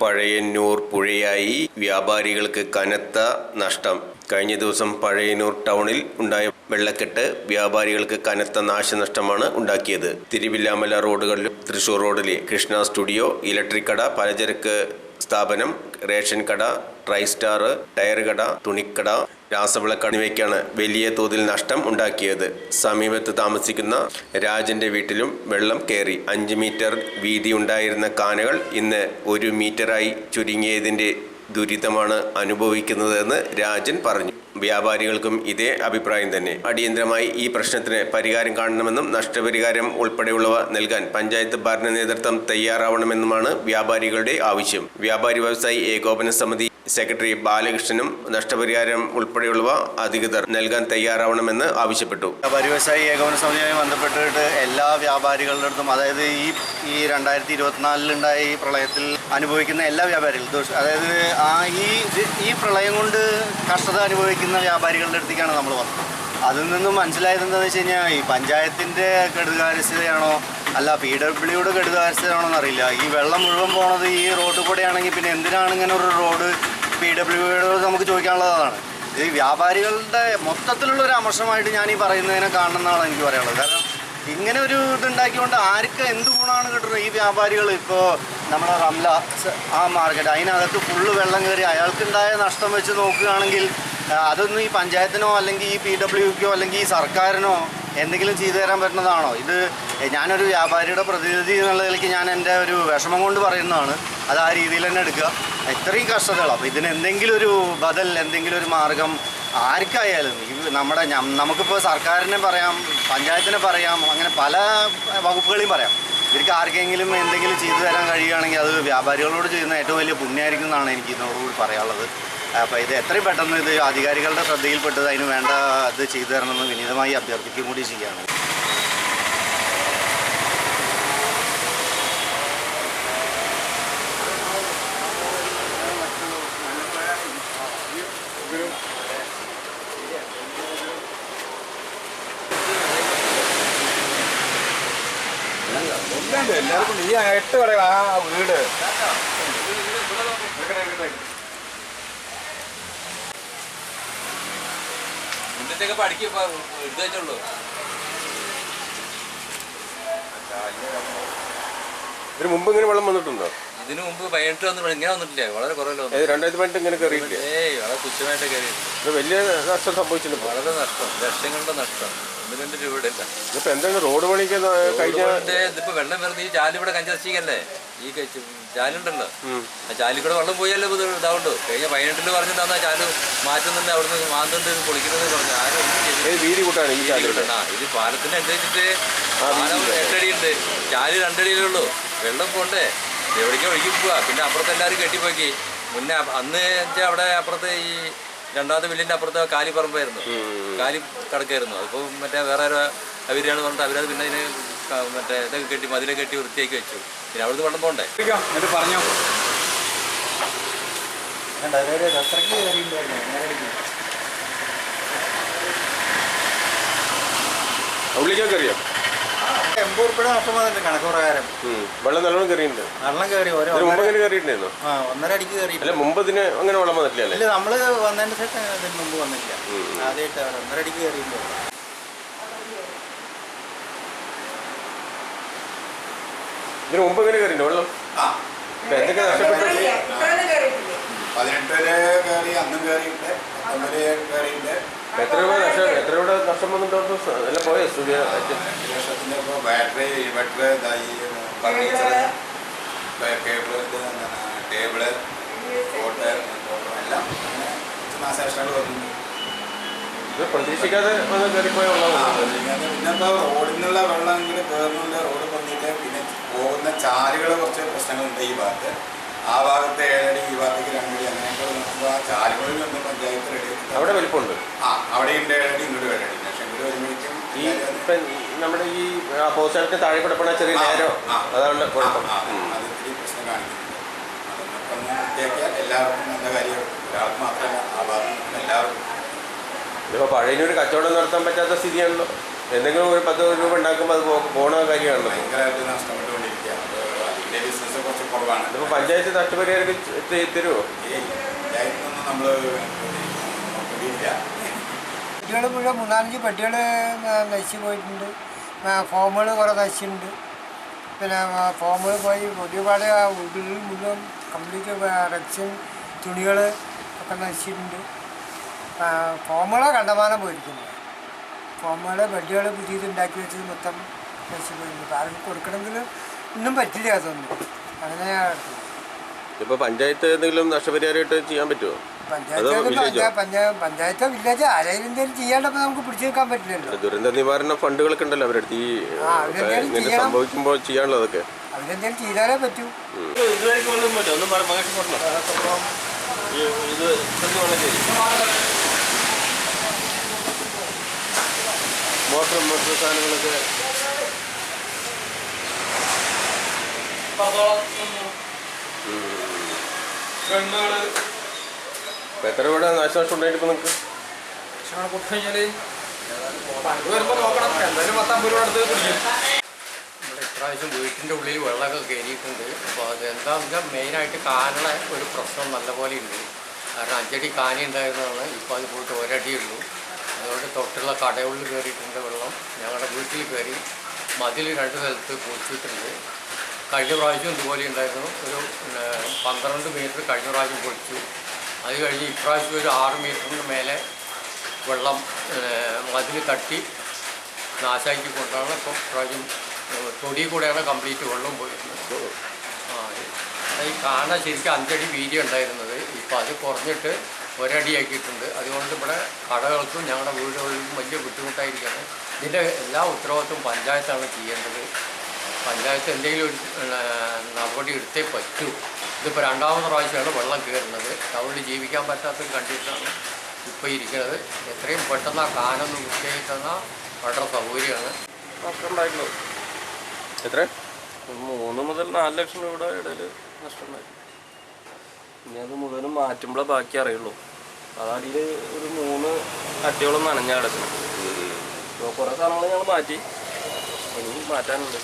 പഴയന്നൂർ പുഴയായി വ്യാപാരികൾക്ക് കനത്ത നഷ്ടം. കഴിഞ്ഞ ദിവസം പഴയന്നൂർ ടൗണിൽ ഉണ്ടായ വെള്ളക്കെട്ട് വ്യാപാരികൾക്ക് കനത്ത നാശനഷ്ടമാണ് ഉണ്ടാക്കിയത്. തിരുവില്ലാമല റോഡുകളിലും തൃശൂർ റോഡിലെ കൃഷ്ണ സ്റ്റുഡിയോ ഇലക്ട്രിക് കട പലചരക്ക് സ്ഥാപനം റേഷൻ കട ട്രൈസ്റ്റാർ ടയർ കട തുണിക്കട രാസവിളക്ക് എന്നിവയ്ക്കാണ് വലിയ തോതിൽ നഷ്ടം ഉണ്ടാക്കിയത്. സമീപത്ത് താമസിക്കുന്ന രാജന്റെ വീട്ടിലും വെള്ളം കയറി അഞ്ച് മീറ്റർ വീതി ഉണ്ടായിരുന്ന കാനകൾ ഇന്ന് ഒരു മീറ്ററായി ചുരുങ്ങിയതിന്റെ ദുരിതമാണ് അനുഭവിക്കുന്നതെന്ന് രാജൻ പറഞ്ഞു. വ്യാപാരികൾക്കും ഇതേ അഭിപ്രായം തന്നെ. അടിയന്തരമായി ഈ പ്രശ്നത്തിന് പരിഹാരം കാണണമെന്നും നഷ്ടപരിഹാരം ഉൾപ്പെടെയുള്ളവ നൽകാൻ പഞ്ചായത്ത് ഭരണ നേതൃത്വം തയ്യാറാവണമെന്നുമാണ് വ്യാപാരികളുടെ ആവശ്യം. വ്യാപാരി വ്യവസായി ഏകോപന സമിതി സെക്രട്ടറി ബാലകൃഷ്ണനും നഷ്ടപരിഹാരം ഉൾപ്പെടെയുള്ളവ അധികൃതർ നൽകാൻ തയ്യാറാവണമെന്ന് ആവശ്യപ്പെട്ടു. വ്യവസായി ഏകോപന സമിതിയുമായി ബന്ധപ്പെട്ടിട്ട് എല്ലാ വ്യാപാരികളുടെ അടുത്തും അതായത് ഈ ഈ രണ്ടായിരത്തി ഇരുപത്തിനാലിലുണ്ടായ ഈ പ്രളയത്തിൽ അനുഭവിക്കുന്ന എല്ലാ വ്യാപാരികളും അതായത് ആ ഈ ഈ പ്രളയം കൊണ്ട് കഷ്ടത അനുഭവിക്കുന്ന വ്യാപാരികളുടെ അടുത്തേക്കാണ് നമ്മൾ വന്നത്. അതിൽ നിന്നും മനസ്സിലായത് എന്താണെന്ന് വെച്ച് കഴിഞ്ഞാൽ ഈ പഞ്ചായത്തിന്റെ കെടുകാരസ്ഥതയാണോ അല്ല പി ഡബ്ല്യുടെ കെടുകാരസ്ഥതയാണോ എന്നറിയില്ല ഈ വെള്ളം മുഴുവൻ പോണത് ഈ റോഡിൽ കൂടെയാണെങ്കിൽ പിന്നെ എന്തിനാണ് ഇങ്ങനെ ഒരു റോഡ് പി ഡബ്ല്യുയോട് നമുക്ക് ചോദിക്കാനുള്ളതാണ് ഈ വ്യാപാരികളുടെ മൊത്തത്തിലുള്ള ഒരു അമർഷമായിട്ട് ഞാൻ ഈ പറയുന്നതിനെ കാണുന്നതാണ് എനിക്ക് പറയാനുള്ളത്. കാരണം ഇങ്ങനെ ഒരു ഇതുണ്ടാക്കിക്കൊണ്ട് ആർക്ക് എന്ത് ഗുണമാണ് കിട്ടുന്നത്? ഈ വ്യാപാരികൾ ഇപ്പോൾ നമ്മുടെ റംല ആ മാർക്കറ്റ് അതിനകത്ത് ഫുള്ള് വെള്ളം കയറി അയാൾക്കുണ്ടായ നഷ്ടം വെച്ച് നോക്കുകയാണെങ്കിൽ അതൊന്നും ഈ പഞ്ചായത്തിനോ അല്ലെങ്കിൽ ഈ പി ഡബ്ല്യുക്കോ അല്ലെങ്കിൽ ഈ സർക്കാരിനോ എന്തെങ്കിലും ചെയ്തു തരാൻ പറ്റുന്നതാണോ? ഇത് ഞാനൊരു വ്യാപാരിയുടെ പ്രതിനിധി എന്നുള്ള നിലയ്ക്ക് ഞാൻ എന്റെ ഒരു വിഷമം കൊണ്ട് പറയുന്നതാണ്. അത് ആ രീതിയിൽ തന്നെ എടുക്കുക. ഇത്രയും കഷ്ടതകൾ അപ്പോൾ ഇതിന് എന്തെങ്കിലും ഒരു ബദൽ എന്തെങ്കിലും ഒരു മാർഗം ആർക്കായാലും ഈ നമ്മുടെ നമുക്കിപ്പോൾ സർക്കാരിനെ പറയാം പഞ്ചായത്തിനെ പറയാം അങ്ങനെ പല വകുപ്പുകളെയും പറയാം. ഇവർക്ക് ആർക്കെങ്കിലും എന്തെങ്കിലും ചെയ്തു തരാൻ കഴിയുകയാണെങ്കിൽ അത് വ്യാപാരികളോട് ചെയ്യുന്ന ഏറ്റവും വലിയ പുണ്യമായിരിക്കും എന്നാണ് എനിക്ക് ഇതിനോടുകൂടി പറയാനുള്ളത്. അപ്പോൾ ഇത് എത്രയും പെട്ടെന്ന് ഇത് അധികാരികളുടെ ശ്രദ്ധയിൽപ്പെട്ടത് അതിന് വേണ്ട ഇത് ചെയ്തു തരണമെന്ന് വിനീതമായി അഭ്യർത്ഥിക്കുകയും കൂടി ചെയ്യുകയാണ്. എല്ലാവർക്കും ഈ എട്ട് കട ആ വീട്. ഇന്നത്തെയൊക്കെ പഠിക്കും ഇപ്പൊ എടുത്തു വെച്ചുള്ളൂ ഇതിന് മുമ്പ് ഇങ്ങനെ വെള്ളം വന്നിട്ടുണ്ടോ? ഇതിനു മുമ്പ് പതിനെട്ട് വന്നിട്ട് ഇങ്ങനെ വന്നിട്ടില്ല? വളരെ കുറവല്ലോ ഏത് രണ്ടായിരത്തി പതിനെട്ട് ഇങ്ങനെ കയറിയില്ല ഏയ് വളരെ തുച്ഛമായിട്ട് കയറിയിട്ടുണ്ട് ഇത് വലിയ നഷ്ടം സംഭവിച്ചില്ല വളരെ നഷ്ടം ലക്ഷങ്ങളുടെ നഷ്ടം. ഒന്ന് രണ്ട് രൂപയുടെ ഇല്ല ഇപ്പൊ എന്താണ് റോഡ് പണിക്ക് കഴിഞ്ഞ ഇതിപ്പോ വെള്ളം വരുന്നത് ഈ ചാലിവിടെ ഇവിടെ കഞ്ചസ്റ്റീക്കല്ലേ ഈ ചാലുണ്ടല്ലോ. ആ ചാലിൽ കൂടെ വെള്ളം പോയാലേ ഇത് ഇതാവുണ്ടോ കഴിഞ്ഞ പതിനെട്ടിൽ പറഞ്ഞിട്ടാണ് ആ ചാൽ മാറ്റുന്നുണ്ട് അവിടുന്ന് മാന്തുണ്ട് പൊളിക്കുന്നത് പറഞ്ഞു ആരും. വീതി കൂട്ടാണ് ഈ ആ ഇത് പാലത്തിന് അനുസരിച്ചിട്ട് പാലം എട്ടടി ഉണ്ട് ചാൽ രണ്ടടിയിലുള്ളൂ. വെള്ളം പോണ്ടേ. എവിടേക്കും ഒഴുകി പോവാ. പിന്നെ അപ്പുറത്ത് എല്ലാവരും കെട്ടിപ്പോക്കി. മുന്നേ അന്ന് വെച്ചാൽ അവിടെ അപ്പുറത്ത് ഈ രണ്ടാമത്തെ വില്ലിന്റെ അപ്പുറത്ത് കാലിപ്പറമ്പായിരുന്നു. കാലി കിടക്കായിരുന്നു. അതിപ്പോൾ മറ്റേ വേറെ അവരാണ് പറഞ്ഞിട്ട് അവരത് പിന്നെ അതിന് മറ്റേ ഇതൊക്കെ കെട്ടി മതിലെ കെട്ടി വൃത്തിയാക്കി വെച്ചു. പിന്നെ അവിടുന്ന് വെള്ളം പോണ്ടേ? എന്നിട്ട് പറഞ്ഞോ. ഉള്ളിലേക്ക് കയറിയോ? എൺപത് ഉറുപ്പിക നഷ്ടം വന്നിട്ടുണ്ട് കണക്ക് പ്രകാരം. വെള്ളം നല്ലോണം കയറിയിട്ടുണ്ട്. വെള്ളം കയറി മുമ്പ് കയറിയിട്ടുണ്ടായിരുന്നു? ആ ഒന്നര അടിക്ക് കയറി അല്ല മുമ്പ് ഇതിന് അങ്ങനെ വെള്ളം വന്നിട്ടില്ല അല്ലേ? നമ്മൾ വന്നതിന് ശേഷം മുമ്പ് വന്നിട്ടില്ല. ആദ്യമായിട്ട് ഒന്നര അടിക്ക് കയറിയില്ലോ ഇതിന് മുമ്പ് ഇങ്ങനെ കയറി വെള്ളം? എന്തൊക്കെ നഷ്ടപ്പെട്ടു? പതിനെട്ടിൽ കയറി അന്നും പത്തൊമ്പതിൽ എത്ര രൂപ നഷ്ടം എത്ര രൂപ നഷ്ടം വന്നിട്ടുണ്ടോ എല്ലാം പോയ? സ്റ്റുഡിയോ ലക്ഷത്തിന്റെ ഇപ്പോൾ ബാറ്ററി ഇൻവെർട്ടർ ഇതായി ഫർണിച്ചർ കേബിൾ ടേബിൾ ഫോട്ടോ എല്ലാം. നാശനഷ്ടങ്ങൾ വന്നിട്ടുണ്ട്. പ്രതീക്ഷിക്കാതെ വന്ന് കയറിപ്പോയ പിന്നിപ്പോൾ റോഡിൽ വെള്ളം ഇങ്ങനെ കയറുന്നുണ്ട് റോഡ് പൊന്നിട്ട് പിന്നെ പോകുന്ന ചാലുകൾ കുറച്ച് പ്രശ്നങ്ങളുണ്ട് ഈ ഭാഗത്ത്. ആ ഭാഗത്തെ ഏഴടി ഈ ഭാഗത്തേക്ക് രണ്ടടി അങ്ങനെയൊക്കെ നോക്കുമ്പോൾ ആ ചാലുകളിൽ നിന്ന് പഞ്ചായത്ത് റെഡി അവിടെ വലിപ്പമുണ്ട്. ആ അവിടെ ഉണ്ട് ഏഴടി ഇങ്ങോട്ട് ഏഴടി പക്ഷെ ഇങ്ങോട്ട് വരുമ്പോഴേക്കും ഈ ഇപ്പൊ നമ്മുടെ ഈ പോസ്റ്റായിട്ട് താഴെ കിടപ്പണ ചെറിയ നേരോ? അതുകൊണ്ട് കുഴപ്പം. അത് ഇത്തിരി പ്രശ്നം കാണിക്കുന്നുണ്ട്. അതൊക്കെ പറഞ്ഞാൽ എല്ലാവർക്കും നല്ല കാര്യം ഒരാൾക്ക് മാത്രമല്ല ആ ഭാഗം എല്ലാവർക്കും ഇതിപ്പോ പഴയതിനൊരു കച്ചവടം നടത്താൻ പറ്റാത്ത സ്ഥിതിയാണല്ലോ. എന്തെങ്കിലും ഒരു പത്ത് രൂപ ഉണ്ടാക്കുമ്പോൾ അത് പോണ കാര്യമാണല്ലോ. ഭയങ്കരമായിട്ട് നഷ്ടപ്പെട്ടുകൊണ്ടിരിക്കുകയാണ് അപ്പോൾ അതിന്റെ ബിസിനസ് ചാൻസ് കുറച്ച് കുറവാണ്. ഇതിപ്പോ പഞ്ചായത്ത് നഷ്ടപരിഹാരം തരുമോ നമ്മൾ പെട്ടികൾ മുഴുവൻ മൂന്നാലഞ്ച് പെട്ടികൾ നശിച്ചു പോയിട്ടുണ്ട്. ഫോമുകൾ കുറേ നശിച്ചിട്ടുണ്ട്. പിന്നെ ഫോമുകൾ പോയി ഒരുപാട് ഉള്ളിൽ മുഴുവൻ കംപ്ലീറ്റ് റെക്സിൻ തുണികൾ ഒക്കെ നശിച്ചിട്ടുണ്ട്. ഫോമുകളെ കണ്ടമാനം പോയിരിക്കുന്നു. ഫോമുകൾ ബെഡുകൾ പുതിയത് ഉണ്ടാക്കി വെച്ചത് മൊത്തം നശിച്ചു പോയിരുന്നു. ആർക്കും കൊടുക്കണമെങ്കിൽ ഒന്നും പറ്റില്ല അതൊന്നും. അങ്ങനെ ഇപ്പൊ പഞ്ചായത്ത് എന്തെങ്കിലും നഷ്ടപരിഹാരമായിട്ട് ചെയ്യാൻ പറ്റുമോ പഞ്ചായത്ത് വില്ലേജോ ആരെങ്കിലും എന്തെങ്കിലും ചെയ്യാണ്ടപ്പോൾ നമുക്ക് പിടിച്ചു നിൽക്കാൻ പറ്റില്ലല്ലോ. ദുരന്ത നിവാരണ ഫണ്ടുകളൊക്കെ ഉണ്ടല്ലോ അവരുടെ അടുത്ത്. ഈ ഇങ്ങനെ. സംഭവിക്കുമ്പോൾ ചെയ്യാനുള്ളതൊക്കെ. അവരെന്തെങ്കിലും ചെയ്താലേ പറ്റൂ. മോട്ടർ മോട്ടർ സാധനങ്ങളൊക്കെ. എത്ര രൂപയുടെ നാശനഷ്ടം ഉണ്ടായിട്ട് ഇപ്പൊ പിടിക്കും. നമ്മുടെ ഇപ്രാവശ്യം വീട്ടിന്റെ ഉള്ളിൽ വെള്ളമൊക്കെ കയറിയിട്ടുണ്ട്. അപ്പോൾ അത് എന്താണെന്ന് വെച്ചാൽ മെയിനായിട്ട് കാനുള്ള ഒരു പ്രശ്നം നല്ലപോലെ ഉണ്ട്. കാരണം അഞ്ചടി കാനി ഉണ്ടായിരുന്നതാണ്. ഇപ്പോൾ അത് പോയിട്ട് ഒരടിയേ ഉള്ളൂ. അതുകൊണ്ട് തൊട്ടുള്ള കടകളിൽ കയറിയിട്ടുണ്ട് വെള്ളം. ഞങ്ങളുടെ വീട്ടിൽ കയറി മതിൽ രണ്ട് സ്ഥലത്ത് പൊളിച്ചിട്ടുണ്ട്. കഴിഞ്ഞ പ്രാവശ്യം ഇതുപോലെ ഉണ്ടായിരുന്നു. ഒരു പന്ത്രണ്ട് മീറ്റർ കഴിഞ്ഞ പ്രാവശ്യം പൊളിച്ചു. അത് കഴിഞ്ഞ് ഇപ്രാവശ്യം ഒരു ആറ് മീറ്ററിന് മേലെ വെള്ളം മതിൽ തട്ടി നാശാക്കി കൊണ്ടാണ് ഇപ്പോൾ പ്രാവശ്യം ഏഹ്, തൊടി കൂടെയാണ് കംപ്ലീറ്റ് വെള്ളം പോയിരുന്നത്. ആ ഈ കാണ ശരിക്കും അഞ്ചടി വീതി ഉണ്ടായിരുന്നത് ഇപ്പോൾ അത് കുറഞ്ഞിട്ട് ഒരടി ആക്കിയിട്ടുണ്ട് അതുകൊണ്ട് ഇവിടെ കടകൾക്കും ഞങ്ങളുടെ വീടുകളിലും വലിയ ബുദ്ധിമുട്ടായിരിക്കുകയാണ്. ഇതിന്റെ എല്ലാ ഉത്തരവാദിത്വം പഞ്ചായത്താണ് ചെയ്യേണ്ടത്. പഞ്ചായത്ത് എന്തെങ്കിലും ഒരു നടപടി എടുത്തേ പറ്റൂ. ഇതിപ്പോൾ രണ്ടാമത് പ്രാവശ്യമാണ് വെള്ളം കയറുന്നത്. ടൗണിൽ ജീവിക്കാൻ പറ്റാത്ത കണ്ടിട്ടാണ് ഇപ്പോൾ ഇരിക്കുന്നത്. എത്രയും പെട്ടെന്ന് ആ കാനൊന്ന് വൃത്തിയാക്കി തന്നാൽ വളരെ സൗകര്യമാണ്. നഷ്ടമുണ്ടായിട്ടുള്ളൂ എത്ര മൂന്ന് മുതൽ നാല് ലക്ഷം രൂപയുടെ ഇടയിൽ നഷ്ടമുണ്ടായി ഇനി അത് മുഴുവനും മാറ്റുമ്പോഴേ ബാക്കി അറിയുള്ളൂ. അതടിയിൽ ഒരു മൂന്ന് അട്ടിയോളം നനഞ്ഞ കിടക്കണം കുറേ സാധനങ്ങൾ ഞങ്ങൾ മാറ്റി. ഇനി മാറ്റാനുണ്ട്.